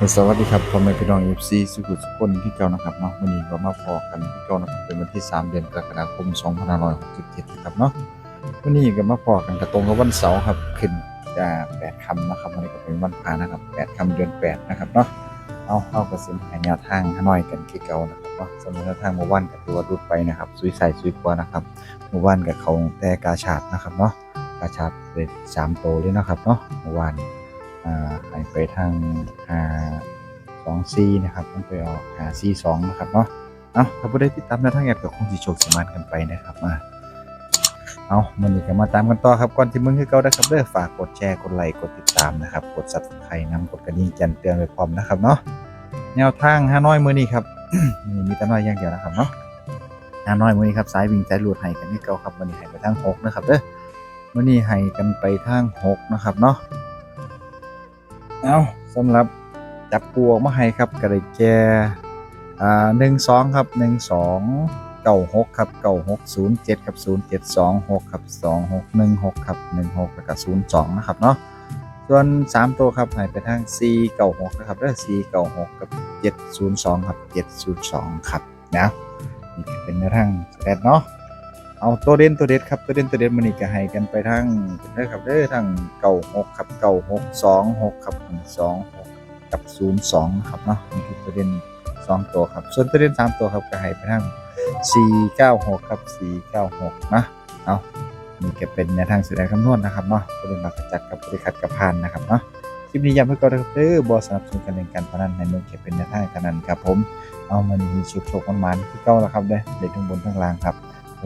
สวัสดีครับพ่อแม่พี่น้อง FC สุขุสุขคนที่เก่านะครับเนาะวันนี้ก็มาพอกันที่เก่านะครับเป็นวันที่ 3 เดือนกรกฎาคม2567นะครับเนาะวันนี้ก็มาพอกันกระตรงกับวันเสาร์ครับขึ้นจะ8ค่ำนะครับวันนี้ก็เป็นวันพานะครับ8ค่ำเดือน8นะครับเนาะเอาเข้ากระสินหายแนวทางฮานอยกันที่เก่านะครับเนาะสำหรับแนวทางเมื่อวานกับตัวรุดไปนะครับซุยใส่ซุยกว่านะครับเมื่อวานกับเขาแต่กาชาดนะครับเนาะกาชาดเลยสามโตวเลยนะครับเนาะเมื่อวาน อ่าให้ไปทางหาสองซีนะครับต้องไปออกหาซีสองนะครับเนาะเอาถ้าผู้ได้ติดตามแนวทางแอดก็คงสิโชคสมานกันไปนะครับมาเอามันนี้ก็มาตามกันต่อครับก่อนที่มึงคือเก่านะครับเด้อฝากกดแชร์กดไลค์กดติดตามนะครับ กดซับสไครต์นำกดกระดิ่งแจ้งเตือนไว้พร้อมนะครับเนาะแนวทางฮานอยมือนี้ครับมีมีแต่น้อยอย่างเดียวนะครับเนาะฮานอยมือนี้ครับสายวิ่งสายหลุดให้กันที่เก่าครับวันนี้ให้ไปทางหกนะครับเด้อวันนี้ให้กันไปทางหกนะครับเนาะ เอาสำหรับจับปูออกมาให้ครับกระไดแกอ่าหนึ่งสองครับหนึ่งสองเก้าหกครับเก้าหกศูนย์เจ็ดครับศูนย์เจ็ดสองหกครับสองหกหนึ่งหกครับหนึ่งหกแล้วก็ศูนย์สองนะครับเนาะส่วนสามตัวครับให้ไปทางสี่เก้าหกนะครับแล้วสี่เก้าหกกับเจ็ดศูนย์สองครับเจ็ดศูนย์สองครับนะนี่เป็นในทางแตทเนาะ เอาตัวเด่นตัวเด็ดครับตัวเด่นตัวเด็ดมันนี่ก็ให้กันไปทั้งเด้อครับเด้อทั้งเก่าหกครับเก่าหกสองหกครับหนึ่งสองหกกับศูนย์สองครับเนาะนี่คือตัวเด่นสองตัวครับ ส่วนตัวเด่นสามตัวครับก็ให้ไปทั้งสี่เก้าหกครับสี่เก้าหกนะเอานี่ก็เป็นในวทางสุดแดงคำนวณนะครับเนาะตัวเด่นหลักระจัดกับบริคัดกับพานนะครับเนาะคลิปนี้ย้ำให้ก่อนนะครับเด้อบอสนับสนุนการเล่นการพนันในเมืองเก็บเป็นในวทางการนันครับผมเอามันมีชุดโชคมันๆที่เก้าแล้วครับเด้อเด็ดทั้งบนทั้งล่างครับ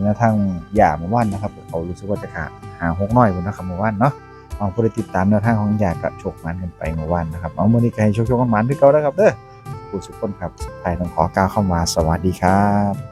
แนวทางหย่าเมื่อวานนะครับเขารู้สึกว่าจะขาดหาหกน้อยบนนะครับเมื่อวานเนาะเอาผู้ใดติดตามแนวทางของหย่าก็โชคมันกันไปเมื่อวานนะครับเอาเมื่อนี้ใครโชคโชคมันๆด้วยเก่านะครับเด้อผู้สุขคนครับสุดท้ายต้องขอกล่าวเข้ามาสวัสดีครับ